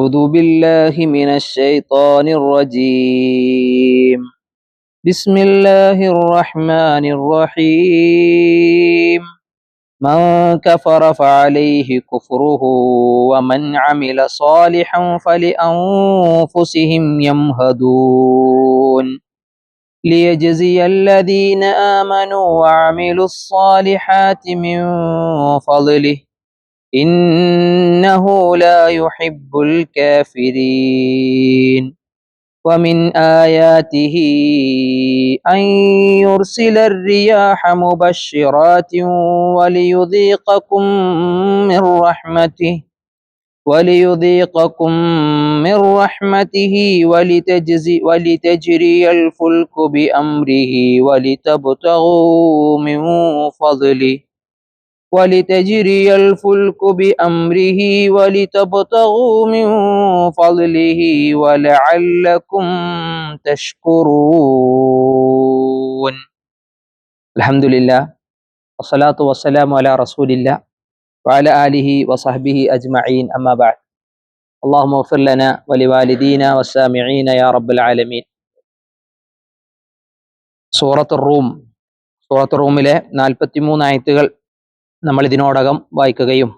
أعوذ بالله من الشيطان الرجيم. بسم الله الرحمن الرحيم. من كفر فعليه كفره ومن عمل صالحا فلأنفسهم يمهدون. ليجزي الذين آمنوا وعملوا الصالحات من فضله إنه لا يحب الكافرين. ومن آياته أن يرسل الرياح مبشرات وليذيقكم من رحمته وليذيقكم من رحمته ولتجزي ولتجري الفلك بأمره ولتبتغوا من فضله. ولتجري الفلك بأمره ولتبتغوا من فضله ولعلكم تشكرون الحمد لله والصلاة والسلام على رسول الله وعلى آله وصحبه أجمعين أما بعد اللهم اغفر لنا ولوالدينا والسامعين يا رب العالمين സൂറത്ത് room സൂറത്ത് റൂമിലെ നാൽപ്പത്തിമൂന്ന് ആയത്തുകൾ നമ്മൾ ഇതിനോടകം വായിക്കുകയും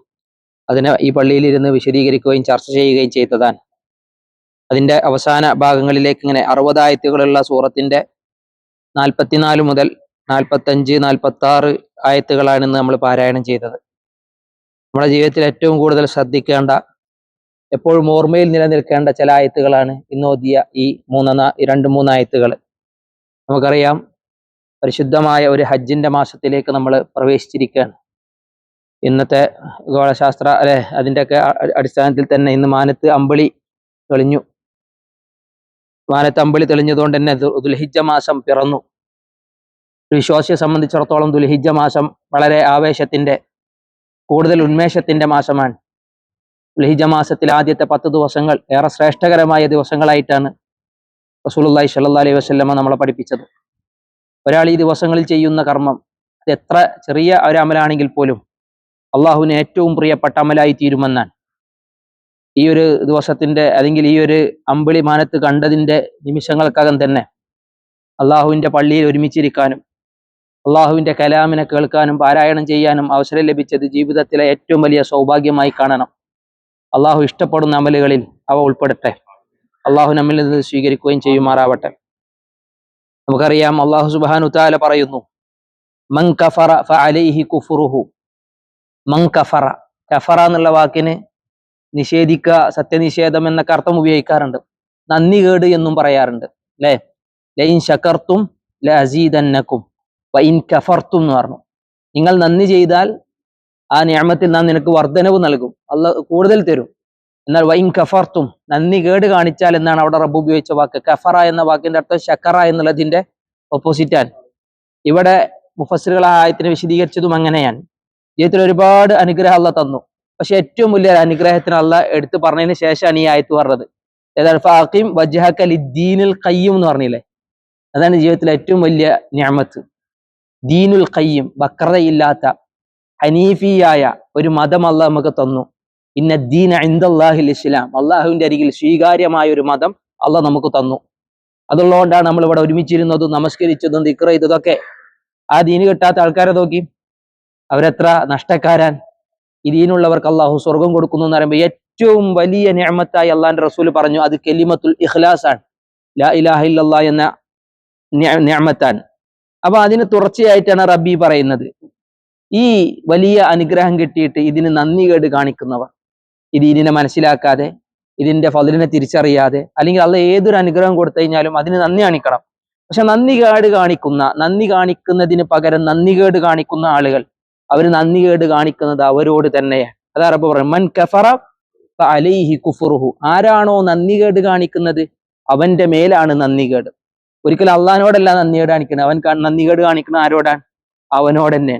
അതിനെ ഈ പള്ളിയിലിരുന്ന് വിശദീകരിക്കുകയും ചർച്ച ചെയ്യുകയും ചെയ്തതാണ് അതിന്റെ അവസാന ഭാഗങ്ങളിലേക്ക് ഇങ്ങനെ അറുപതായത്തുകളുള്ള സൂറത്തിന്റെ നാൽപ്പത്തിനാല് മുതൽ നാൽപ്പത്തഞ്ച് നാൽപ്പത്തി ആറ് ആയത്തുകളാണ് ഇന്ന് നമ്മൾ പാരായണം ചെയ്തത്. നമ്മുടെ ജീവിതത്തിൽ ഏറ്റവും കൂടുതൽ ശ്രദ്ധിക്കേണ്ട എപ്പോഴും ഓർമ്മയിൽ നിലനിൽക്കേണ്ട ചില ആയത്തുകളാണ് ഇന്ന് ഓതിയ ഈ മൂന്ന രണ്ട് മൂന്നായത്തുകൾ നമുക്കറിയാം പരിശുദ്ധമായ ഒരു ഹജ്ജിന്റെ മാസത്തിലേക്ക് നമ്മൾ പ്രവേശിച്ചിരിക്കുകയാണ്. ഇന്നത്തെ ഗോളശാസ്ത്ര അല്ലെ അതിന്റെയൊക്കെ അടിസ്ഥാനത്തിൽ തന്നെ ഇന്ന് മാനത്ത് അമ്പിളി തെളിഞ്ഞു. മാനത്ത് അമ്പിളി തെളിഞ്ഞതുകൊണ്ട് തന്നെ ദുൽഹിജ മാസം പിറന്നു. വിശ്വാസിയെ സംബന്ധിച്ചിടത്തോളം ദുൽഹിജ മാസം വളരെ ആവേശത്തിന്റെ കൂടുതൽ ഉന്മേഷത്തിന്റെ മാസമാണ്. ദുൽഹിജ മാസത്തിൽ ആദ്യത്തെ പത്ത് ദിവസങ്ങൾ ഏറെ ശ്രേഷ്ഠകരമായ ദിവസങ്ങളായിട്ടാണ് റസൂലുള്ളാഹി സ്വല്ലല്ലാഹി അലൈഹി വസല്ലമ നമ്മളെ പഠിപ്പിച്ചത്. ഒരാൾ ഈ ദിവസങ്ങളിൽ ചെയ്യുന്ന കർമ്മം അത് എത്ര ചെറിയ ഒരു അമലാണെങ്കിൽ പോലും അള്ളാഹുവിന് ഏറ്റവും പ്രിയപ്പെട്ട അമലായി തീരുമെന്നാണ്. ഈ ഒരു ദിവസത്തിന്റെ അല്ലെങ്കിൽ ഈ ഒരു അമ്പിളി മാനത്ത് കണ്ടതിന്റെ നിമിഷങ്ങൾക്കകം തന്നെ അള്ളാഹുവിന്റെ പള്ളിയിൽ ഒരുമിച്ചിരിക്കാനും അള്ളാഹുവിന്റെ കലാമിനെ കേൾക്കാനും പാരായണം ചെയ്യാനും അവസരം ലഭിച്ചത് ജീവിതത്തിലെ ഏറ്റവും വലിയ സൗഭാഗ്യമായി കാണണം. അള്ളാഹു ഇഷ്ടപ്പെടുന്ന അമലുകളിൽ അവ ഉൾപ്പെടട്ടെ. അള്ളാഹു നമ്മിൽ നിന്ന് സ്വീകരിക്കുകയും ചെയ്യുമാറാവട്ടെ. നമുക്കറിയാം അള്ളാഹു സുബാനു താല പറയുന്നു മൻ കഫറ ഫഅലൈഹി കുഫുറുഹു മൻ കഫറ. കഫറ എന്നുള്ള വാക്കിന് നിഷേധിക്കുക സത്യനിഷേധം എന്നൊക്കെ അർത്ഥം ഉപയോഗിക്കാറുണ്ട്. നന്ദി കേട് എന്നും പറയാറുണ്ട് അല്ലേ? ലൈൻ ശക്കർത്തും ലസീദന്നക്കും വൈൻ കഫർത്തും എന്ന് പറഞ്ഞു. നിങ്ങൾ നന്ദി ചെയ്താൽ ആ നിയമത്തിൽ നാം നിനക്ക് വർധനവ് നൽകും അല്ല കൂടുതൽ തരും. എന്നാൽ വൈൻ കഫർത്തും നന്ദി കേട് കാണിച്ചാൽ എന്നാണ് അവിടെ റബ്ബ് ഉപയോഗിച്ച വാക്ക്. കഫറ എന്ന വാക്കിന്റെ അർത്ഥം ഷക്കറ എന്നുള്ളതിന്റെ ഓപ്പോസിറ്റാണ് ഇവിടെ മുഫസ്സിറുകൾ ആ ആയത്തിനെ വിശദീകരിച്ചതും അങ്ങനെയാണ്. ജീവിതത്തിൽ ഒരുപാട് അനുഗ്രഹം അല്ല തന്നു. പക്ഷെ ഏറ്റവും വലിയ അനുഗ്രഹത്തിന് അല്ല എടുത്തു പറഞ്ഞതിന് ശേഷമാണ് ഈ ആയത്ത് പറഞ്ഞത്. ഏതാണ്? ഫാഖിം വജ്ഹക ലിദ്ദീനുൽ കയ്യും എന്ന് പറഞ്ഞില്ലേ? അതാണ് ജീവിതത്തിലെ ഏറ്റവും വലിയ ഞാമത്ത് ദീനുൽ കയ്യും വക്രതയില്ലാത്ത ഹനീഫിയായ ഒരു മതം അല്ല നമുക്ക് തന്നു. ഇന്ന ദീൻ ഇന്ദാഹിൽ ഇസ്ലാം. അള്ളാഹുവിന്റെ അരികിൽ സ്വീകാര്യമായ ഒരു മതം അല്ല നമുക്ക് തന്നു. അതുള്ളതുകൊണ്ടാണ് നമ്മൾ ഇവിടെ ഒരുമിച്ചിരുന്നതും നമസ്കരിച്ചതും ദിക്ര ചെയ്തതൊക്കെ ആ ദീന് കിട്ടാത്ത ആൾക്കാരെ നോക്കി. അവരെത്ര നഷ്ടക്കാരാൻ ഇതിനുള്ളവർക്ക് അള്ളാഹു സ്വർഗം കൊടുക്കുന്നു എന്ന് പറയുമ്പോൾ ഏറ്റവും വലിയ ഞാമത്തായി അള്ളാഹിന്റെ റസൂൽ പറഞ്ഞു അത് കെലിമത്തുൽ ഇഖ്ലാസ് ആണ്. ലാ ഇലാഹ എന്ന ഞാമത്താൻ അപ്പൊ അതിന് തുടർച്ചയായിട്ടാണ് റബ്ബി പറയുന്നത്. ഈ വലിയ അനുഗ്രഹം കിട്ടിയിട്ട് ഇതിന് നന്ദി കേട് കാണിക്കുന്നവർ ഇത് ഇതിനെ മനസ്സിലാക്കാതെ ഇതിന്റെ ഫലിനെ തിരിച്ചറിയാതെ അല്ലെങ്കിൽ അല്ല ഏതൊരു അനുഗ്രഹം കൊടുത്തു കഴിഞ്ഞാലും അതിന് നന്ദി കാണിക്കണം. പക്ഷെ നന്ദി കേട് കാണിക്കുന്ന നന്ദി കാണിക്കുന്നതിന് പകരം നന്ദി കേട് കാണിക്കുന്ന ആളുകൾ അവർ നന്ദി കേട് കാണിക്കുന്നത് അവരോട് തന്നെയാണ് അതാ റബ്ബ് പറയും മൻ കഫറ അലൈഹി കുഫുറുഹു. ആരാണോ നന്ദി കേട് കാണിക്കുന്നത് അവന്റെ മേലാണ് നന്ദി കേട്. ഒരിക്കലും അള്ളഹാനോടല്ല നന്ദി കേട് കാണിക്കുന്നത്. അവൻ നന്ദി കേട് കാണിക്കുന്ന ആരോടാണ്? അവനോട് തന്നെ.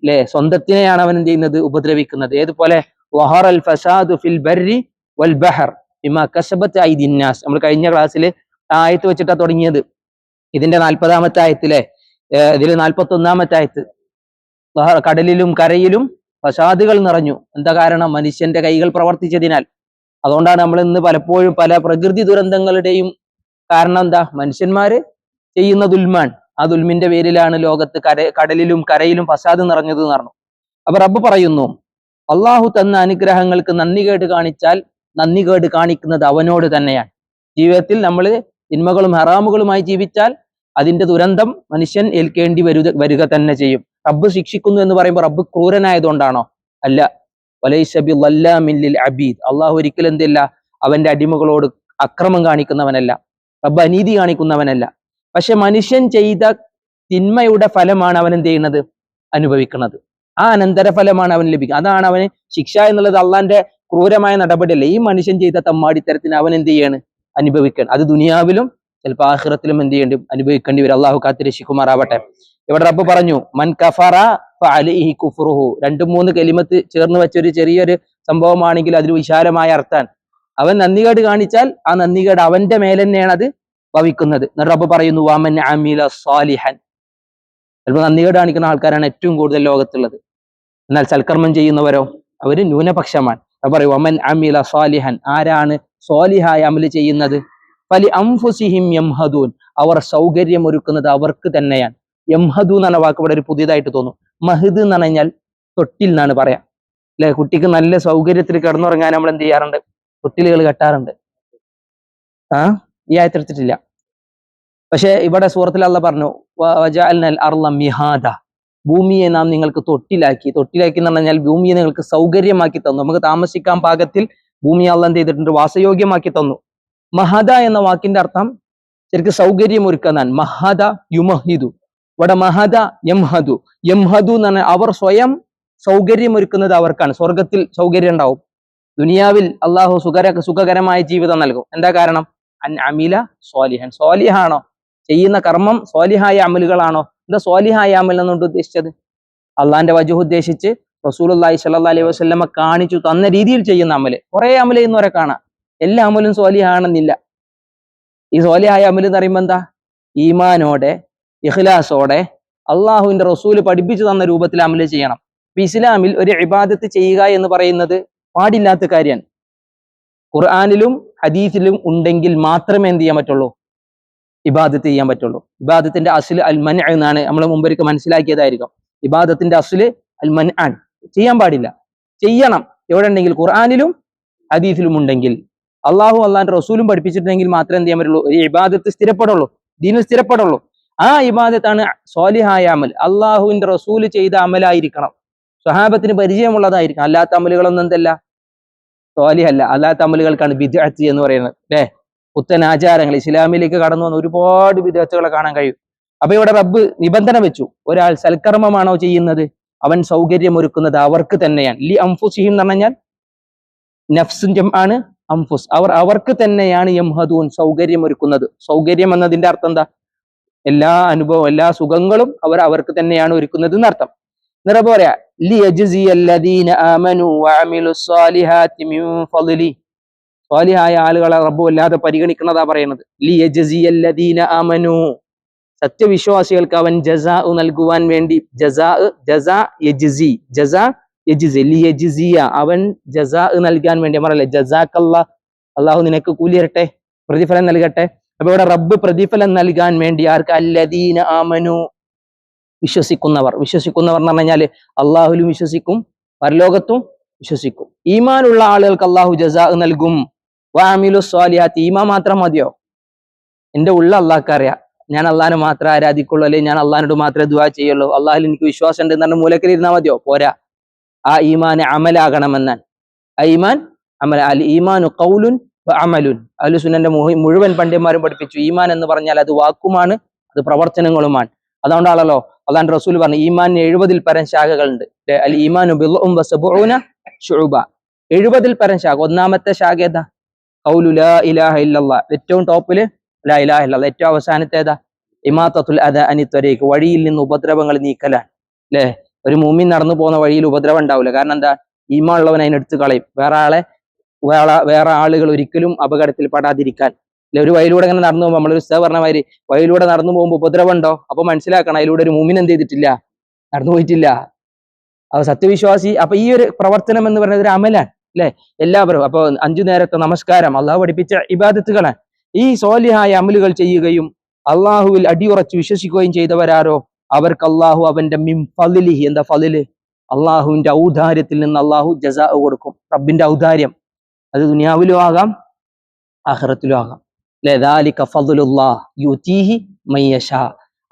അല്ലെ സ്വന്തത്തിനെയാണ് അവൻ എന്ത് ചെയ്യുന്നത്? ഉപദ്രവിക്കുന്നത്. ഏതുപോലെ? ഫസാദു ഫിൽ ബർരി വൽ ബഹർ ഐദിന്നാസ്. നമ്മൾ കഴിഞ്ഞ ക്ലാസ്സിൽ ആയത്ത് വെച്ചിട്ടാ തുടങ്ങിയത്. ഇതിന്റെ നാൽപ്പതാമത്തെ ആയത്തിലെ ഇതിൽ നാൽപ്പത്തി ഒന്നാമത്തെ ആയത്ത്. കടലിലും കരയിലും ഫസാദുകൾ നിറഞ്ഞു. എന്താ കാരണം? മനുഷ്യന്റെ കൈകൾ പ്രവർത്തിച്ചതിനാൽ. അതുകൊണ്ടാണ് നമ്മൾ ഇന്ന് പലപ്പോഴും പല പ്രകൃതി ദുരന്തങ്ങളുടെയും കാരണം എന്താ? മനുഷ്യന്മാര് ചെയ്യുന്ന ദുൽമാൻ. ആ ദുൽമിന്റെ പേരിലാണ് ലോകത്ത് കര കടലിലും കരയിലും ഫസാദ് നിറഞ്ഞത് പറഞ്ഞു. അപ്പൊ റബ്ബ് പറയുന്നു അള്ളാഹു തന്ന അനുഗ്രഹങ്ങൾക്ക് നന്ദി കേട് കാണിച്ചാൽ നന്ദി കേട് കാണിക്കുന്നത് അവനോട് തന്നെയാണ്. ജീവിതത്തിൽ നമ്മൾ തിന്മകളും ഹറാമുകളുമായി ജീവിച്ചാൽ അതിന്റെ ദുരന്തം മനുഷ്യൻ ഏൽക്കേണ്ടി വരുക വരിക തന്നെ ചെയ്യും. റബ്ബ് ശിക്ഷിക്കുന്നു എന്ന് പറയുമ്പോൾ റബ്ബ് ക്രൂരനായതുകൊണ്ടാണോ? അല്ല. വലൈസബി വല്ലാമില്ലിൽ അബീദ്. അള്ളാഹു ഒരിക്കലും എന്തില്ല അവന്റെ അടിമകളോട് അക്രമം കാണിക്കുന്നവനല്ല. റബ്ബ് അനീതി കാണിക്കുന്നവനല്ല. പക്ഷെ മനുഷ്യൻ ചെയ്ത തിന്മയുടെ ഫലമാണ് അവൻ എന്ത് ചെയ്യുന്നത്? അനുഭവിക്കുന്നത്. ആ അനന്തരഫലമാണ് അവൻ ലഭിക്കുന്നത്. അതാണ് അവന് ശിക്ഷ എന്നുള്ളത് അള്ളാന്റെ ക്രൂരമായ നടപടിയല്ല. ഈ മനുഷ്യൻ ചെയ്ത തമ്മാടിത്തരത്തിന് അവൻ എന്ത് ചെയ്യാണ്? അനുഭവിക്കണം. അത് ദുനിയാവിലും ചിലപ്പോൾ ആഹ്റത്തിലും എന്ത് ചെയ്യേണ്ടി അനുഭവിക്കേണ്ടി വരും. അള്ളാഹു കാത്തിരക്ഷിക്കുമാറാവട്ടെ. ഇവിടെ റബ്ബ് പറഞ്ഞു മൻ കഫറ ഫഅലൈഹി കുഫ്റുഹു. രണ്ട് മൂന്ന് കലിമത്ത് ചേർന്ന് വെച്ച ഒരു ചെറിയൊരു സംഭവമാണെങ്കിൽ അതിന് വിശാലമായ അർത്ഥാൻ അവൻ നന്ദികേട് കാണിച്ചാൽ ആ നന്ദികേട് അവന്റെ മേൽ തന്നെയാണ് അത് ഭവിക്കുന്നത്. റബ്ബ് പറയുന്നു വാമൻ അമില സാലിഹൻ. ചിലപ്പോൾ നന്ദികേട് കാണിക്കുന്ന ആൾക്കാരാണ് ഏറ്റവും കൂടുതൽ ലോകത്തുള്ളത്. എന്നാൽ സൽക്കർമ്മം ചെയ്യുന്നവരോ അവർ ന്യൂനപക്ഷമാണ്. റബ്ബ് പറയും വമൻ അമീല സാലിഹൻ. ആരാണ് സ്വാലിഹായ അമൽ ചെയ്യുന്നത്? ഫലി അംഫുസിഹിം യംഹദൂൻ. അവർ സൗകര്യം ഒരുക്കുന്നത് അവർക്ക് തന്നെയാണ്. യംഹദു എന്ന വാക്ക് ഇവിടെ ഒരു പുതിയതായിട്ട് തോന്നും. മഹദ് എന്ന് പറഞ്ഞാൽ തൊട്ടിൽ എന്നാണ് പറയാം. അല്ലെ? കുട്ടിക്ക് നല്ല സൗകര്യത്തിൽ കിടന്നുറങ്ങാൻ നമ്മൾ എന്ത് ചെയ്യാറുണ്ട്? തൊട്ടിലുകൾ കെട്ടാറുണ്ട്. ആ? ഈ ആയത്തെടുത്തിട്ടില്ല പക്ഷെ ഇവിടെ സൂറത്തിൽ അല്ല പറഞ്ഞു "വ- വജഅൽനൽ അർള മിഹാദ. ഭൂമിയെ നാം നിങ്ങൾക്ക് തൊട്ടിലാക്കി. തൊട്ടിലാക്കി എന്ന് പറഞ്ഞാൽ ഭൂമിയെ നിങ്ങൾക്ക് സൗകര്യമാക്കി തന്നു. നമുക്ക് താമസിക്കാൻ പാകത്തിൽ ഭൂമിയെ അല്ല എന്ത് ചെയ്തിട്ടുണ്ട്? വാസയോഗ്യമാക്കി തന്നു. മഹദ എന്ന വാക്കിന്റെ അർത്ഥം ശരിക്കും സൗകര്യം ഒരുക്കുന്നതാണ് മഹദ യുമഹിദു. ഇവിടെ മഹദ യംഹദു. യംഹദു എന്ന് പറഞ്ഞാൽ അവർ സ്വയം സൗകര്യം ഒരുക്കുന്നത് അവർക്കാണ്. സ്വർഗത്തിൽ സൗകര്യം ഉണ്ടാവും. ദുനിയാവിൽ അള്ളാഹു സുഖര സുഖകരമായ ജീവിതം നൽകും. എന്താ കാരണം? അൻ അമില സ്വാലിഹൻ. സ്വാലിഹാണോ? ചെയ്യുന്ന കർമ്മം സ്വാലിഹായ അമലുകളാണോ? എന്താ സ്വാലിഹായ അമൽ എന്നുകൊണ്ട് ഉദ്ദേശിച്ചത്? അള്ളാന്റെ വജുഹ് ഉദ്ദേശിച്ച് റസൂൽ അള്ളാഹി സല്ലാ അലൈഹി വസല്ലമ കാണിച്ചു തന്ന രീതിയിൽ ചെയ്യുന്ന അമൽ. കുറെ അമൽ ചെയ്യുന്നവരെ കാണാം. എല്ലാ അമലും സ്വാലിഹാണെന്നില്ല. ഈ സ്വാലിഹായ അമൽ എന്ന് പറയുമ്പോൾ എന്താ? ഈമാനോടെ ഇഖ്ലാസോടെ അള്ളാഹുവിന്റെ റസൂൽ പഠിപ്പിച്ചു തന്ന രൂപത്തിൽ അമൽ ചെയ്യണം. ഇസ്ലാമിൽ ഒരു ഇബാദത്ത് ചെയ്യുക എന്ന് പറയുന്നത് പാടില്ലാത്ത കാര്യമാണ് ഖുർആാനിലും ഹദീസിലും ഉണ്ടെങ്കിൽ മാത്രമേ എന്ത് ചെയ്യാൻ പറ്റുള്ളൂ? ഇബാദത്ത് ചെയ്യാൻ പറ്റുള്ളൂ. ഇബാദത്തിന്റെ അസിൽ അൽ മൻ എന്നാണ് നമ്മൾ മുമ്പൊരിക്കൽ മനസ്സിലാക്കിയതായിരിക്കും. ഇബാദത്തിന്റെ അസിൽ അൽ മൻ ചെയ്യാൻ പാടില്ല. ചെയ്യണം. എവിടെ ഉണ്ടെങ്കിൽ ഖുർആാനിലും ഹദീസിലും ഉണ്ടെങ്കിൽ. അള്ളാഹു അള്ളാന്റെ റസൂലും പഠിപ്പിച്ചിട്ടുണ്ടെങ്കിൽ മാത്രമേ എന്ത് ചെയ്യാൻ പറ്റുള്ളൂ? ഇബാദത്ത് സ്ഥിരപ്പെടുള്ളൂ. ദീനിൽ സ്ഥിരപ്പെടുള്ളൂ. ആ ഇബാദത്താണ് സ്വാലിഹായ അമൽ. അള്ളാഹുവിന്റെ റസൂൽ ചെയ്ത അമലായിരിക്കണം. സ്വഹാബത്തിന് പരിചയമുള്ളതായിരിക്കണം. അല്ലാത്ത അമലുകളൊന്നും എന്തല്ല? സ്വാലിഹല്ല. അല്ലാത്ത അമലുകൾക്കാണ് ബിദ്അത്ത് എന്ന് പറയുന്നത്. അല്ലേ? പുത്തൻ ആചാരങ്ങൾ. ഇസ്ലാമിലേക്ക് കടന്നു വന്ന ഒരുപാട് വിദ്യാർത്ഥികളെ കാണാൻ കഴിയും. അപ്പൊ ഇവിടെ റബ്ബ് നിബന്ധന വെച്ചു. ഒരാൾ സൽക്കർമ്മമാണോ ചെയ്യുന്നത്? അവൻ സൗകര്യം ഒരുക്കുന്നത് അവർക്ക് തന്നെയാണ്. ലി അംഫുസിഹിം എന്ന് പറഞ്ഞാൽ നഫ്സും ആണ് അംഫുസ്. അവർ അവർക്ക് തന്നെയാണ് യംഹദൂൻ സൗകര്യം ഒരുക്കുന്നത്. സൗകര്യം എന്നതിന്റെ അർത്ഥം എന്താ? എല്ലാ അനുഭവം എല്ലാ സുഖങ്ങളും അവർ അവർക്ക് തന്നെയാണ് ഒരുക്കുന്നത് എന്നർത്ഥം. നിറ പോരാ സ്വാലിഹായ ആളുകളെ റബ്ബു അല്ലാതെ പരിഗണിക്കുന്നതാ പറയണത് ആമനു. സത്യവിശ്വാസികൾക്ക് അവൻ ജസാ നൽകുവാൻ വേണ്ടി ജസാ ജസാ യജിസി ജസാ അവൻ ജസാ നൽകാൻ വേണ്ടി പറയല്ലേ ജസാക്കല്ല അള്ളാഹു നിനക്ക് കൂലി തരട്ടെ പ്രതിഫലം നൽകട്ടെ. അപ്പൊ ഇവിടെ റബ്ബ് പ്രതിഫലം നൽകാൻ വേണ്ടി ആർക്ക്? അല്ലദീന ആമനു. വിശ്വസിക്കുന്നവർ. വിശ്വസിക്കുന്നവർ എന്ന് പറഞ്ഞാൽ അള്ളാഹുലും വിശ്വസിക്കും പരലോകത്തും വിശ്വസിക്കും. ഈമാനുള്ള ആളുകൾക്ക് അള്ളാഹു ജസാ നൽകും. വാമിലു സ്വാലിഹാത്ത്. ഈമാ മാത്രം മതിയോ? എന്റെ ഉള്ള അള്ളാഹ്ക്ക് അറിയാം. ഞാൻ അള്ളാഹിനെ മാത്രം ആരാധിക്കുള്ളൂ അല്ലെങ്കിൽ ഞാൻ അള്ളാഹിനോട് മാത്രമേ ദുവാ ചെയ്യുള്ളൂ. അള്ളാഹിൽ എനിക്ക് വിശ്വാസം ഉണ്ട് എന്ന് പറഞ്ഞ മൂലക്കിലിരുന്നാൽ മതിയോ? പോരാ. ആ ഈമാനെ അമലാകണമെന്നാണ് ആ ഈമാൻ അമല അൽ ഈമാനു കൗലുൻ അമലുൻ. അലു സുന്നന്റെ മുഴുവൻ പണ്ഡിതന്മാരും പഠിപ്പിച്ചു. ഈമാൻ എന്ന് പറഞ്ഞാൽ അത് വാക്കുമാണ് അത് പ്രവർത്തനങ്ങളുമാണ്. അതുകൊണ്ടാണല്ലോ അതാണ് റസൂൽ പറഞ്ഞു ഈമാനിന് എഴുപതിൽ പരം ശാഖകളുണ്ട്? അൽ ഈമാനു വസബൂന ശുഅബ എഴുപതിൽ പരം ശാഖ. ഒന്നാമത്തെ ശാഖ ഏതാ? ഖൗലു ലാ ഇലാഹ ഇല്ലല്ലാഹ് ഏറ്റവും ടോപ്പിൽ ലാ ഇലാഹ ഇല്ലല്ലാഹ് ഏറ്റവും അവസാനത്തേതാ? ഇമാത്തത്തുൽ അദ അനിത്വരേക്ക്. വഴിയിൽ നിന്ന് ഉപദ്രവങ്ങൾ നീക്കലാണ്. അല്ലേ ഒരു മൂമിൻ നടന്നു പോകുന്ന വഴിയിൽ ഉപദ്രവം ഉണ്ടാവില്ല. കാരണം എന്താ? ഈമാ ഉള്ളവൻ അതിനെടുത്ത് കളയും. വേറെ ആളെ വേറെ വേറെ ആളുകൾ ഒരിക്കലും അപകടത്തിൽ പെടാതിരിക്കാൻ. അല്ലെ ഒരു വഴിയിലൂടെ ഇങ്ങനെ നടന്നു പോകുമ്പോൾ നമ്മളൊരു ഉസ്താദ് പറഞ്ഞ മാതിരി വഴിയിലൂടെ നടന്നു പോകുമ്പോൾ ഉപദ്രവം ഉണ്ടോ? അപ്പൊ മനസ്സിലാക്കണം അതിലൂടെ ഒരു മൂമിൻ എന്ത് ചെയ്തിട്ടില്ല? നടന്നു പോയിട്ടില്ല. അപ്പൊ സത്യവിശ്വാസി അപ്പൊ ഈ ഒരു പ്രവർത്തനം എന്ന് പറയുന്നത് ഒരു അമലാണ്. അല്ലെ എല്ലാവരും അപ്പൊ അഞ്ചു നേരത്തെ നമസ്കാരം. അള്ളാഹു പഠിപ്പിച്ച ഇബാദത്തുകളാണ്. ഈ സോലിഹായ അമലുകൾ ചെയ്യുകയും അള്ളാഹുവിൽ അടിയുറച്ച് വിശ്വസിക്കുകയും ചെയ്തവരാരോ? അവർക്ക് അള്ളാഹു അവന്റെ മിം ഫലിഹി എന്താ ഫലിൽ? അള്ളാഹുവിന്റെ ഔദാര്യത്തിൽ നിന്ന് അള്ളാഹു ജസാ കൊടുക്കും. റബ്ബിന്റെ ഔദാര്യം. അത് ദുനിയാവിലും ആകാം ആഹ്റത്തിലും ആകാം.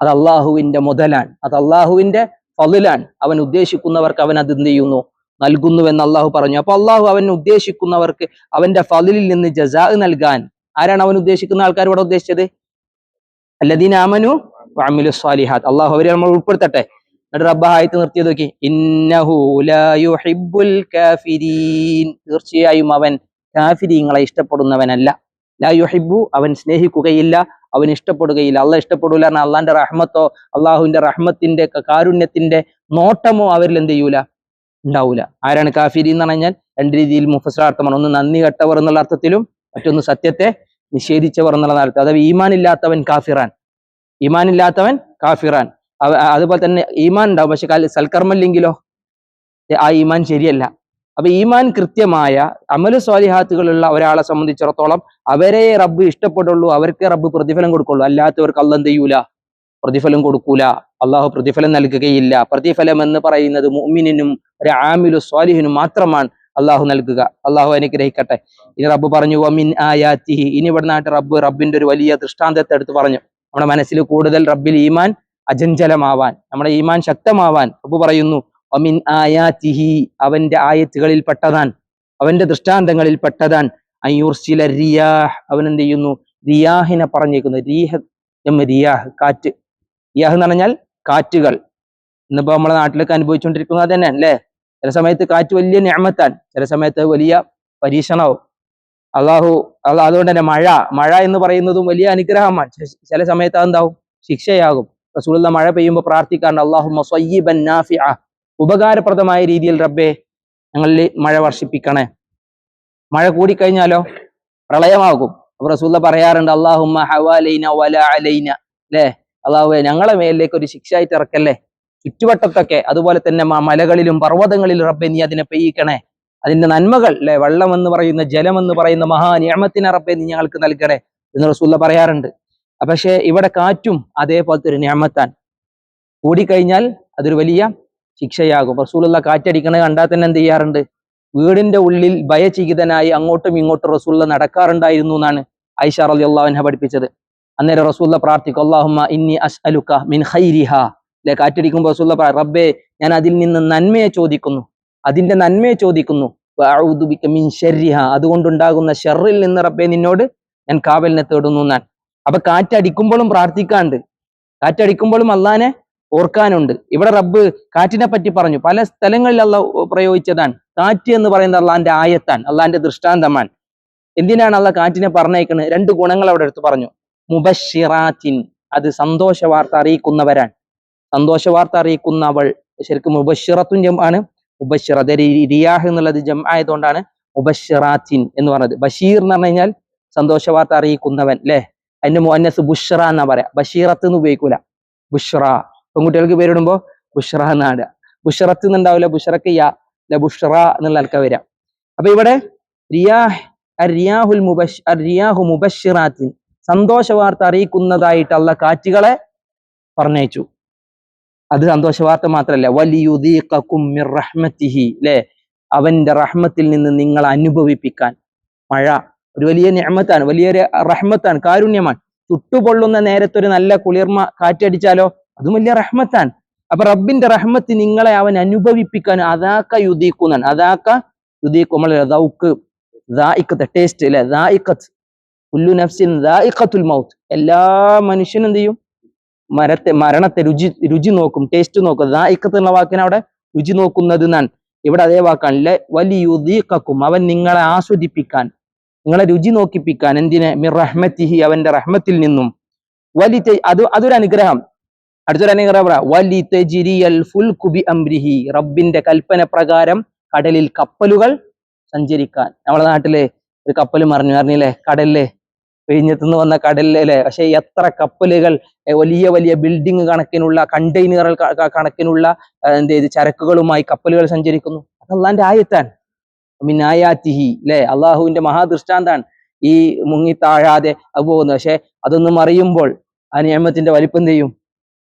അത് അള്ളാഹുവിന്റെ മുതലാണ് അത് അള്ളാഹുവിന്റെ ഫضലാണ് അവൻ ഉദ്ദേശിക്കുന്നവർക്ക് അവൻ അത് എന്ത് ചെയ്യുന്നു? നൽകുന്നു എന്ന് അള്ളാഹു പറഞ്ഞു. അപ്പൊ അള്ളാഹു അവൻ ഉദ്ദേശിക്കുന്നവർക്ക് അവന്റെ ഫലിലിൽ നിന്ന് ജസാ നൽകാൻ ആരാണ് അവൻ ഉദ്ദേശിക്കുന്ന ആൾക്കാർ ഇവിടെ ഉദ്ദേശിച്ചത്? അല്ലദീൻ ആമനു സ്വാലിഹാത്ത്. അള്ളാഹു അവരെ നമ്മൾ ഉൾപ്പെടുത്തട്ടെ. എന്നിട്ട് റബ്ബ നിർത്തിയത് നോക്കി. കാഫിരീൻ. തീർച്ചയായും അവൻ കാഫിരീങ്ങളെ ഇഷ്ടപ്പെടുന്നവനല്ല. ലാ യുഹിബ്ബു അവൻ സ്നേഹിക്കുകയില്ല അവൻ ഇഷ്ടപ്പെടുകയില്ല. അള്ളാഹ് ഇഷ്ടപ്പെടൂല കാരണം അള്ളാന്റെ റഹ്മത്തോ അള്ളാഹുവിന്റെ റഹ്മത്തിന്റെ കാരുണ്യത്തിന്റെ നോട്ടമോ അവരിൽ എന്ത് ചെയ്യൂല? ഉണ്ടാവൂല. ആരാണ് കാഫിരി എന്ന് പറഞ്ഞാൽ? രണ്ട് രീതിയിൽ മുഫസ്രാർത്ഥമാണ് ഒന്ന് നന്ദി കെട്ടവർ എന്നുള്ള അർത്ഥത്തിലും മറ്റൊന്ന് സത്യത്തെ നിഷേധിച്ചവർ എന്നുള്ള അർത്ഥം അഥവാ ഈമാൻ ഇല്ലാത്തവൻ കാഫിറാൻ. ഈമാൻ ഇല്ലാത്തവൻ കാഫിറാൻ അതുപോലെ തന്നെ ഈമാൻ ഉണ്ടാവും. പക്ഷെ കാല- സൽക്കർമ്മമില്ലെങ്കിലോ? ആ ഈമാൻ ശരിയല്ല. അപ്പൊ ഈമാൻ കൃത്യമായ അമലു സ്വാലിഹാത്തുകളുള്ള ഒരാളെ സംബന്ധിച്ചിടത്തോളം അവരെ റബ്ബ് ഇഷ്ടപ്പെടുള്ളൂ അവർക്ക് റബ്ബ് പ്രതിഫലം കൊടുക്കുള്ളൂ. അല്ലാത്തവർക്ക് അല്ല എന്ത് ചെയ്യൂല? പ്രതിഫലം കൊടുക്കൂല. അള്ളാഹു പ്രതിഫലം നൽകുകയില്ല. പ്രതിഫലം എന്ന് പറയുന്നത് മുഅ്മിനിനും ഒരു ആമിലു സ്വാലിഹിനും മാത്രമാണ് അള്ളാഹു നൽകുക. അള്ളാഹു അനുഗ്രഹിക്കട്ടെ. ഇനി റബ്ബ് പറഞ്ഞു വമിൻ ഇനി ഇവിടെ റബ്ബ് റബ്ബിന്റെ ഒരു വലിയ ദൃഷ്ടാന്തത്തെ എടുത്ത് പറഞ്ഞു. നമ്മുടെ മനസ്സിൽ കൂടുതൽ റബ്ബിൽ ഈമാൻ അജഞ്ചലമാവാൻ നമ്മുടെ ഈമാൻ ശക്തമാവാൻ. റബ്ബ് പറയുന്നു ഒമിൻ ആയാ തിഹി അവന്റെ ആയത്തുകളിൽ പെട്ടതാൻ അവന്റെ ദൃഷ്ടാന്തങ്ങളിൽ പെട്ടതാൻ. അയ്യൂർശില റിയാഹ് അവൻ എന്ത് ചെയ്യുന്നു? റിയാഹിനെ പറഞ്ഞേക്കുന്നു. റീഹ എം റിയാഹ് കാറ്റ്. റിയാഹ് എന്ന് പറഞ്ഞാൽ കാറ്റുകൾ. ഇന്നിപ്പോ നമ്മുടെ നാട്ടിലൊക്കെ അനുഭവിച്ചുകൊണ്ടിരിക്കുന്നത് അത് തന്നെയാണ് അല്ലേ? ചില സമയത്ത് കാറ്റ് വലിയ ഞാമത്താൻ ചില സമയത്ത് വലിയ പരീക്ഷണവും അള്ളാഹു അള്ളാ അതുകൊണ്ട് തന്നെ മഴ മഴ എന്ന് പറയുന്നതും വലിയ അനുഗ്രഹമാണ്. ചില സമയത്ത് അതെന്താവും? ശിക്ഷയാകും. റസൂലുള്ള മഴ പെയ്യുമ്പോൾ പ്രാർത്ഥിക്കാറുണ്ട് അള്ളാഹു ഉപകാരപ്രദമായ രീതിയിൽ റബ്ബെ ഞങ്ങളിൽ മഴ വർഷിപ്പിക്കണേ. മഴ കൂടിക്കഴിഞ്ഞാലോ? പ്രളയമാകും. അപ്പൊ റസൂല്ല പറയാറുണ്ട് അള്ളാഹുമ്മ ഹവാലൈന വല അലൈന. അല്ലേ? അള്ളാഹുവെ ഞങ്ങളെ മേലിലേക്ക് ഒരു ശിക്ഷയായിട്ട് ഇറക്കല്ലേ? ചുറ്റുവട്ടത്തൊക്കെ അതുപോലെ തന്നെ മലകളിലും പർവതങ്ങളിലും റബ്ബെ നീ അതിനെ പെയ്യിക്കണേ. അതിന്റെ നന്മകൾ അല്ലെ വെള്ളം എന്ന് പറയുന്ന ജലം എന്ന് പറയുന്ന മഹാ നിയമത്തിനെ റബ്ബെ നീ ഞങ്ങൾക്ക് നൽകണേ എന്ന് റസൂല്ല പറയാറുണ്ട്. പക്ഷേ ഇവിടെ കാറ്റും അതേപോലത്തെ ഒരു നിയമത്താൻ കൂടിക്കഴിഞ്ഞാൽ അതൊരു വലിയ ശിക്ഷയാകും. റസൂലുള്ള കാറ്റടിക്കണത് കണ്ടാൽ തന്നെ എന്ത് ചെയ്യാറുണ്ട്? വീടിന്റെ ഉള്ളിൽ ഭയചികിതനായി അങ്ങോട്ടും ഇങ്ങോട്ടും റസൂല്ല നടക്കാറുണ്ടായിരുന്നു എന്നാണ് ഐഷ അലി അള്ളാഹുനെ പഠിപ്പിച്ചത്. അന്നേരം റസൂല്ല പ്രാർത്ഥിക്കും അള്ളാഹുമ്മ ഇന്നി അസ്അലുക മിൻ ഹൈരിഹ അല്ലെ കാറ്റടിക്കുമ്പോൾ റസൂല്ല റബ്ബേ ഞാൻ അതിൽ നിന്ന് നന്മയെ ചോദിക്കുന്നു. അതിന്റെ നന്മയെ ചോദിക്കുന്നു. മിൻ അതുകൊണ്ടുണ്ടാകുന്ന ഷെറിൽ നിന്ന് റബ്ബേ നിന്നോട് ഞാൻ കാവലിനെ തേടുന്നു എന്നാണ്. അപ്പൊ കാറ്റടിക്കുമ്പോഴും പ്രാർത്ഥിക്കാണ്ട്. കാറ്റടിക്കുമ്പോഴും അള്ളാനെ ഓർക്കാനുണ്ട്. ഇവിടെ റബ്ബ് കാറ്റിനെ പറ്റി പറഞ്ഞു. പല സ്ഥലങ്ങളിൽ അള്ള പ്രയോഗിച്ചതാണ്. കാറ്റ് എന്ന് പറയുന്നത് അള്ളാന്റെ ആയത്താൻ അള്ളാന്റെ ദൃഷ്ടാന്തമാണ്. എന്തിനാണ് അള്ള കാറ്റിനെ പറഞ്ഞേക്കുന്നത് രണ്ട് ഗുണങ്ങൾ അവിടെ എടുത്ത് പറഞ്ഞു. മുബഷിറാത്തിൻ അത് സന്തോഷ വാർത്ത അറിയിക്കുന്നവരാണ്. സന്തോഷ വാർത്ത അറിയിക്കുന്നവൾ ശരിക്കും മുബഷിറത്തും ആണ് മുബഷിറ അതായത് റിയാഹ് എന്നുള്ളത് ജം ആയതുകൊണ്ടാണ് മുബഷിറാത്തിൻ എന്ന് പറഞ്ഞത്. ബഷീർ എന്ന് പറഞ്ഞു കഴിഞ്ഞാൽ സന്തോഷ വാർത്ത അറിയിക്കുന്നവൻ അല്ലെ അതിന്റെ മോന്നസ് ബുഷ്റ എന്നാ പറയാ. ബഷീറത്ത് എന്ന് ഉപയോഗിക്കൂല. ബുഷ്റ പെൺകുട്ടികൾക്ക് പേരിടുമ്പോ ബുഷ്റ എന്നാണ് ബുഷറത്ത് എന്നുണ്ടാവില്ല ബുഷറക്ക് യാ അല്ല ബുഷ്റ എന്നുള്ള ആൾക്കാർ വരാം അപ്പൊ ഇവിടെ റിയാഹ് അരിയാഹു മുബഷിറാത്തിൻ സന്തോഷ വാർത്ത അറിയിക്കുന്നതായിട്ട് അള്ള കാറ്റുകളെ പറഞ്ഞയച്ചു. അത് സന്തോഷ വാർത്ത മാത്രല്ല. വലിയുദീഖക്കും മിർ റഹ്മത്തിഹി ല്ലേ? അവന്റെ റഹ്മത്തിൽ നിന്ന് നിങ്ങൾ അനുഭവിപ്പിക്കാൻ മഴ ഒരു വലിയ നിഅമത്താണ് വലിയൊരു റഹ്മത്താണ് കാരുണ്യമാണ്. ചുട്ടുപൊള്ളുന്ന നേരത്തെ ഒരു നല്ല കുളിർമ കാറ്റടിച്ചാലോ? അതും വലിയ റഹ്മത്താണ്. അപ്പൊ റബ്ബിന്റെ റഹ്മത്ത് നിങ്ങളെ അവൻ അനുഭവിപ്പിക്കാൻ അതാക്ക യുദീക്കുന്നാണ് അതാക്ക യുദീഖ് നമ്മൾ ദൗക്ക് ടേസ്റ്റ് അല്ലെ ദായിക്കത്ത് നഫ്സിൻ മൗത്ത്. എല്ലാ മനുഷ്യനും എന്ത് ചെയ്യും? മരത്തെ മരണത്തെ രുചി രുചി നോക്കും ടേസ്റ്റ് നോക്കും. ദായിക്കത്ത് എന്നുള്ള വാക്കിന് അവിടെ രുചി നോക്കുന്നത് നാൻ ഇവിടെ അതേ വാക്കാണ്. ലെ വലിയുദീഖക്കും അവൻ നിങ്ങളെ ആസ്വദിപ്പിക്കാൻ നിങ്ങളെ രുചി നോക്കിപ്പിക്കാൻ. എന്തിനെ? മിർ റഹ്മത്തിഹി അവന്റെ റഹ്മത്തിൽ നിന്നും. വലി അത് അതൊരു അനുഗ്രഹം. അടുത്തൊരു അനുഗ്രഹം വലി തെജിരിയൽ ഫുൽ കുബി അംരിഹി റബ്ബിന്റെ കൽപ്പന പ്രകാരം കടലിൽ കപ്പലുകൾ സഞ്ചരിക്കാൻ. നമ്മുടെ നാട്ടിലെ ഒരു കപ്പൽ മറിഞ്ഞു പറഞ്ഞില്ലേ കടലിൽ വിഴിഞ്ഞത്തുനിന്ന് വന്ന കടലിലെ പക്ഷെ എത്ര കപ്പലുകൾ വലിയ വലിയ ബിൽഡിംഗ് കണക്കിനുള്ള കണ്ടെയ്നറുകൾ കണക്കിനുള്ള എന്ത് ചെയ്ത്? ചരക്കുകളുമായി കപ്പലുകൾ സഞ്ചരിക്കുന്നു. അത് അള്ളാന്റെ ആയത്താണ് മിനായാത്തിഹി അല്ലെ അള്ളാഹുവിന്റെ മഹാദൃഷ്ടാന്താണ് ഈ മുങ്ങി താഴാതെ അത് പോകുന്നത്. പക്ഷെ അതൊന്നും അറിയുമ്പോൾ ആ നിയമത്തിന്റെ വലിപ്പം ചെയ്യും?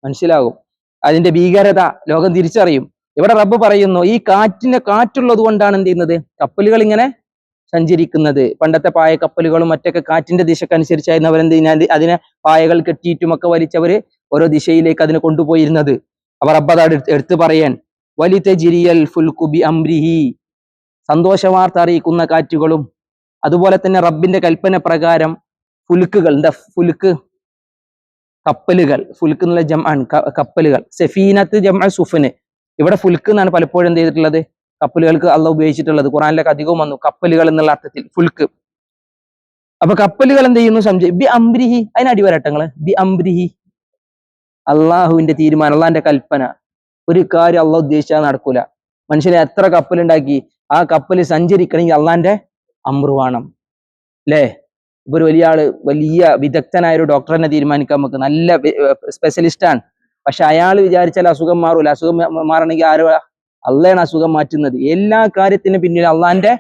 മനസ്സിലാകും. അതിന്റെ ഭീകരത ലോകം തിരിച്ചറിയും. ഇവിടെ റബ്ബ് പറയുന്നു ഈ കാറ്റിന്റെ കാറ്റുള്ളത് കൊണ്ടാണ് എന്ത് ചെയ്യുന്നത്? കപ്പലുകൾ ഇങ്ങനെ സഞ്ചരിക്കുന്നത്. പണ്ടത്തെ പായ കപ്പലുകളും മറ്റൊക്കെ കാറ്റിന്റെ ദിശക്കനുസരിച്ചായിരുന്നു അവരെന്ത് അതിനെ പായകൾ കെട്ടിയിട്ടുമൊക്കെ വലിച്ചവര് ഓരോ ദിശയിലേക്ക് അതിനെ കൊണ്ടുപോയിരുന്നത്. അവർ റബ്ബ് എടുത്ത് പറയാൻ വലിത ജിരിയൽ ഫുൽകുബി അംരിഹി. സന്തോഷവാർത്ത അറിയിക്കുന്ന കാറ്റുകളും അതുപോലെ തന്നെ റബ്ബിന്റെ കൽപ്പന പ്രകാരം ഫുൽക്കുകൾ എന്താ ഫുൽക്ക്? കപ്പലുകൾ. ഫുൽക്ക് എന്നുള്ള ജം കപ്പലുകൾ. സെഫീനത്ത് ജം സുഫന് ഇവിടെ ഫുൽക്ക് എന്നാണ് പലപ്പോഴും എന്ത് ചെയ്തിട്ടുള്ളത്? കപ്പലുകൾക്ക് അള്ള ഉപയോഗിച്ചിട്ടുള്ളത്. ഖുറാനിലൊക്കെ അധികവും വന്നു. കപ്പലുകൾ എന്നുള്ള അർത്ഥത്തിൽ ഫുൽക്ക്. അപ്പൊ കപ്പലുകൾ എന്ത് ചെയ്യുന്നു? ബി അംബ്രിഹി. അതിന് അടിവരട്ടങ്ങൾ. ബി അംബ്രിഹി. അള്ളാഹുവിന്റെ തീരുമാനം അള്ളാഹിന്റെ കൽപ്പന. ഒരു കാര്യം അള്ളാഹ് ഉദ്ദേശിച്ചാൽ നടക്കൂല. മനുഷ്യനെ എത്ര കപ്പലുണ്ടാക്കി ആ കപ്പൽ സഞ്ചരിക്കണമെങ്കിൽ അള്ളാന്റെ അമ്രുവാണം അല്ലേ ഇപ്പൊ ഒരു വലിയ ആൾ വലിയ വിദഗ്ധനായ ഒരു ഡോക്ടറിനെ തീരുമാനിക്കാൻ നമുക്ക് നല്ല സ്പെഷ്യലിസ്റ്റാണ് പക്ഷെ അയാൾ വിചാരിച്ചാൽ അസുഖം മാറൂല. അസുഖം മാറണമെങ്കിൽ ആരോ അള്ളയാണ് അസുഖം മാറ്റുന്നത്. എല്ലാ കാര്യത്തിനും പിന്നിൽ അള്ളാന്റെ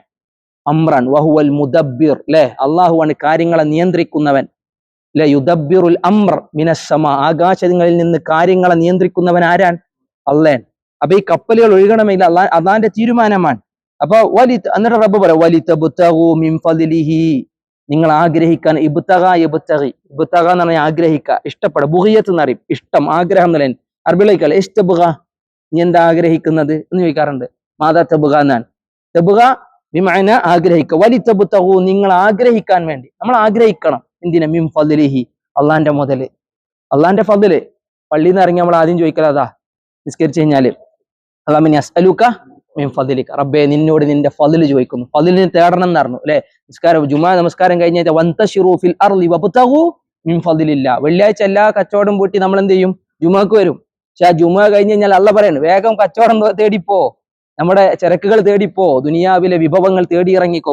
അമ്രാൻ വഹുവൽ മുദബ്ബിർ അല്ലെ അള്ളാഹുവാണ് കാര്യങ്ങളെ നിയന്ത്രിക്കുന്നവൻ. അല്ലെ യുദബ്ബിറുൽ അമ്ര മിനസ്സമ. ആകാശങ്ങളിൽ നിന്ന് കാര്യങ്ങളെ നിയന്ത്രിക്കുന്നവൻ ആരാൻ അള്ളേൻ. അപ്പൊ ഈ കപ്പലുകൾ ഒഴുകണമെങ്കിൽ അള്ളാ അള്ളാന്റെ തീരുമാനമാണ്. അപ്പൊ വലി എന്നിട്ട് റബ്ബ് പറയാം വലി ഫദ്ലിഹി നിങ്ങൾ ആഗ്രഹിക്കാൻ ഇബുത്തക ഇബുത്തകി ഇബുത്തക എന്ന് പറഞ്ഞാൽ ആഗ്രഹിക്കുക ഇഷ്ടപ്പെടുക. ബുഹിയത്ത് എന്നറിയും ഇഷ്ടം ആഗ്രഹം എന്നറിയാൻ അറബിലേക്കല്ല ഇഷ്ടബുക നീ എന്താ ആഗ്രഹിക്കുന്നത് എന്ന് ചോദിക്കാറുണ്ട്. മാതാ തെബുക എന്നാണ് തെബുക വിമാന ആഗ്രഹിക്കുക വലി തെബുത്തഹു നിങ്ങൾ ആഗ്രഹിക്കാൻ വേണ്ടി. നമ്മൾ ആഗ്രഹിക്കണം. എന്തിനാ? മിം ഫലിഹി അള്ളാന്റെ മുതൽ. അള്ളാന്റെ ഫതിൽ പള്ളിയിൽ നിന്ന് ഇറങ്ങി നമ്മൾ ആദ്യം ചോദിക്കലതാ നിസ്കരിച്ചു കഴിഞ്ഞാൽ. അള്ളാമിനി അസ്അലുക്ക മീൻ ഫതിലിക്ക റബ്ബെ നിന്നോട് നിന്റെ ഫതിൽ ചോദിക്കുന്നു. ഫതിലിന് തേടണം എന്നറിഞ്ഞു അല്ലെ? നിസ്കാരം ജുമാ നമസ്കാരം കഴിഞ്ഞാൽ വന്ത വെള്ളിയാഴ്ച എല്ലാ കച്ചവടം പൂട്ടി നമ്മൾ എന്ത് ചെയ്യും? ജുമാക്ക് വരും. പക്ഷെ ആ ജുമ കഴിഞ്ഞ് കഴിഞ്ഞാൽ അള്ള പറയാണ്. വേഗം കച്ചവടം തേടിപ്പോ. നമ്മുടെ ചരക്കുകൾ തേടിപ്പോ. ദുനിയാവിലെ വിഭവങ്ങൾ തേടി ഇറങ്ങിക്കോ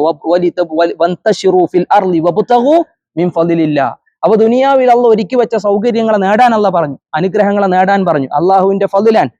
അപ്പൊ ദുനിയാവിൽ അള്ള ഒരുക്കി വെച്ച സൗകര്യങ്ങളെ നേടാൻ അല്ല പറഞ്ഞു. അനുഗ്രഹങ്ങളെ നേടാൻ പറഞ്ഞു. അള്ളാഹുവിന്റെ ഫതിലാൻ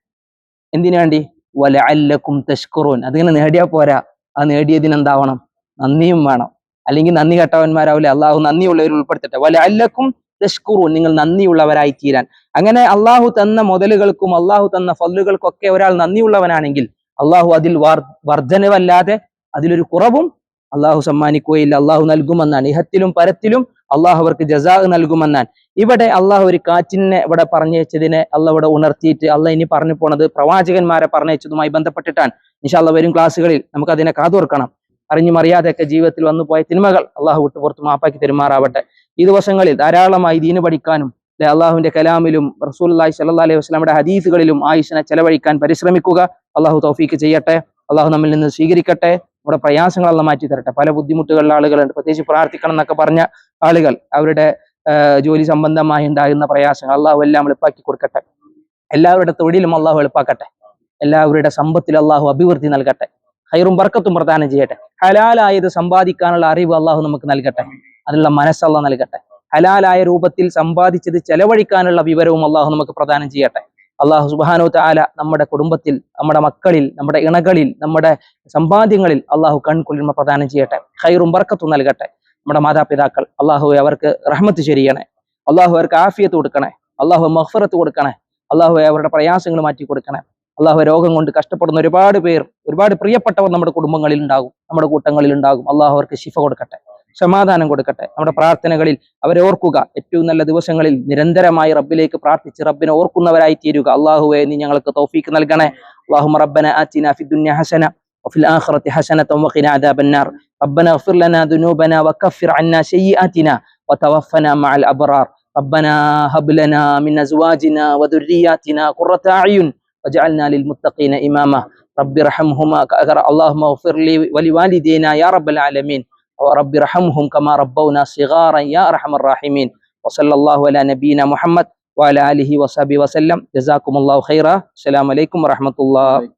എന്തിനാണ്ടി വല അല്ലക്കും തഷ്കുറൂൻ. അതിങ്ങനെ നേടിയാ പോരാ. ആ നേടിയതിന് എന്താവണം? നന്ദിയും വേണം. അല്ലെങ്കിൽ നന്ദി കെട്ടവന്മാരാവില്ല? അള്ളാഹു നന്ദിയുള്ളവർ ഉൾപ്പെടുത്തട്ടെ. വല അല്ലക്കും തഷ്കുറൂൻ നിങ്ങൾ നന്ദിയുള്ളവരായി തീരാൻ അങ്ങനെ അള്ളാഹു തന്ന മുതലുകൾക്കും അള്ളാഹു തന്ന ഫല്ലുകൾക്കൊക്കെ ഒരാൾ നന്ദിയുള്ളവനാണെങ്കിൽ അള്ളാഹു അതിൽ വർ- വർധനവല്ലാതെ അതിലൊരു കുറവും അള്ളാഹു സമ്മാനിക്കുകയില്ല. അള്ളാഹു നൽകുമെന്നാണ്. ഇഹത്തിലും പരത്തിലും അള്ളാഹു അവർക്ക് ജസാ നൽകുമെന്നാണ്. ഇവിടെ അള്ളാഹു ഒരു കാറ്റിനെ ഇവിടെ പറഞ്ഞയച്ചതിനെ അള്ളാഹ് ഇവിടെ ഉണർത്തിയിട്ട് അള്ളാഹ് ഇനി പറഞ്ഞു പോണത് പ്രവാചകന്മാരെ പറഞ്ഞയച്ചതുമായി ബന്ധപ്പെട്ടിട്ടാണ്. ഇൻഷാല്ല വരും ക്ലാസ്സുകളിൽ നമുക്ക് അതിനെ കാതോർക്കണം. അറിഞ്ഞു മറിയാതെയൊക്കെ ജീവിതത്തിൽ വന്നു പോയ തിന്മകൾ അള്ളാഹു വിട്ടുപുറത്ത് മാപ്പാക്കി തെരുമാറാവട്ടെ. ഈ ദിവസങ്ങളിൽ ധാരാളമായി ദീന് പഠിക്കാനും അള്ളാഹുവിന്റെ കലാമിലും അള്ളാഹി സല്ലാ അലൈഹി വസ്ലാമിന്റെ ഹദീസുകളിലും ആയുഷിനെ ചെലവഴിക്കാൻ പരിശ്രമിക്കുക. അള്ളാഹു തൗഫീക്ക് ചെയ്യട്ടെ. അള്ളാഹു നമ്മിൽ നിന്ന് സ്വീകരിക്കട്ടെ. നമ്മുടെ പ്രയാസങ്ങളെല്ലാം മാറ്റി തരട്ടെ. പല ബുദ്ധിമുട്ടുകളുള്ള ആളുകളുണ്ട്. പ്രത്യേകിച്ച് പ്രാർത്ഥിക്കണം എന്നൊക്കെ പറഞ്ഞ ആളുകൾ അവരുടെ ജോലി സംബന്ധമായി ഉണ്ടാകുന്ന പ്രയാസങ്ങൾ അള്ളാഹു എല്ലാം എളുപ്പാക്കി കൊടുക്കട്ടെ. എല്ലാവരുടെ തൊഴിലും അള്ളാഹു എളുപ്പാക്കട്ടെ. എല്ലാവരുടെ സമ്പത്തിൽ അള്ളാഹു അഭിവൃദ്ധി നൽകട്ടെ. ഹൈറും ബർക്കത്തും പ്രദാനം ചെയ്യട്ടെ. ഹലാലായത് സമ്പാദിക്കാനുള്ള അറിവ് അള്ളാഹു നമുക്ക് നൽകട്ടെ. അതിനുള്ള മനസ്സല്ല നൽകട്ടെ. ഹലാലായ രൂപത്തിൽ സമ്പാദിച്ചത് ചെലവഴിക്കാനുള്ള വിവരവും അള്ളാഹു നമുക്ക് പ്രദാനം ചെയ്യട്ടെ. അള്ളാഹു സുബാനോ താല നമ്മുടെ കുടുംബത്തിൽ നമ്മുടെ മക്കളിൽ നമ്മുടെ ഇണകളിൽ നമ്മുടെ സമ്പാദ്യങ്ങളിൽ അള്ളാഹു കൺകുളിർമ പ്രദാനം ചെയ്യട്ടെ. ഹൈറും ബർക്കത്തും നൽകട്ടെ. നമ്മുടെ മാതാപിതാക്കൾ അള്ളാഹു അവർക്ക് റഹ്മത്ത് ചെയ്യണേ അള്ളാഹു അവർക്ക് ആഫിയത്ത് കൊടുക്കണേ. അള്ളാഹു മഹ്ഫറത്ത് കൊടുക്കണേ. അള്ളാഹു അവരുടെ പ്രയാസങ്ങൾ മാറ്റി കൊടുക്കണേ. അള്ളാഹു രോഗം കൊണ്ട് കഷ്ടപ്പെടുന്ന ഒരുപാട് പേർ ഒരുപാട് പ്രിയപ്പെട്ടവർ നമ്മുടെ കുടുംബങ്ങളിൽ ഉണ്ടാകും നമ്മുടെ കൂട്ടങ്ങളിൽ ഉണ്ടാകും. അള്ളാഹു അവർക്ക് ശിഫ കൊടുക്കട്ടെ. സമാധാനം കൊടുക്കട്ടെ നമ്മുടെ പ്രാർത്ഥനകളിൽ അവരെ ഓർക്കുക ഏറ്റവും നല്ല ദിവസങ്ങളിൽ നിരന്തരമായി റബ്ബിലേക്ക് പ്രാർത്ഥിച്ച് റബ്ബിനെ ഓർക്കുന്നവരായി തീരുക അള്ളാഹുവെ നീ ഞങ്ങൾക്ക് തൗഫീക്ക് നൽകണേ അള്ളാഹു റബ്ബന ആറ്റിന ഫി ദുനിയ ഹസന وفي الآخرة حسنة وقنا عذاب النار ربنا اغفر لنا ذنوبنا وكفر عنا سيئاتنا وتوفنا مع الأبرار ربنا هب لنا من أزواجنا وذرياتنا قرة أعين واجعلنا للمتقين إماما رب ارحمهما اللهم اغفر لي ولوالدينا يا رب العالمين ورب ارحمهم كما ربونا صغارا يا أرحم الراحمين. وصلى الله على نبينا محمد وعلى آله وصحبه وسلم. جزاكم الله خيرا. السلام عليكم ورحمة الله.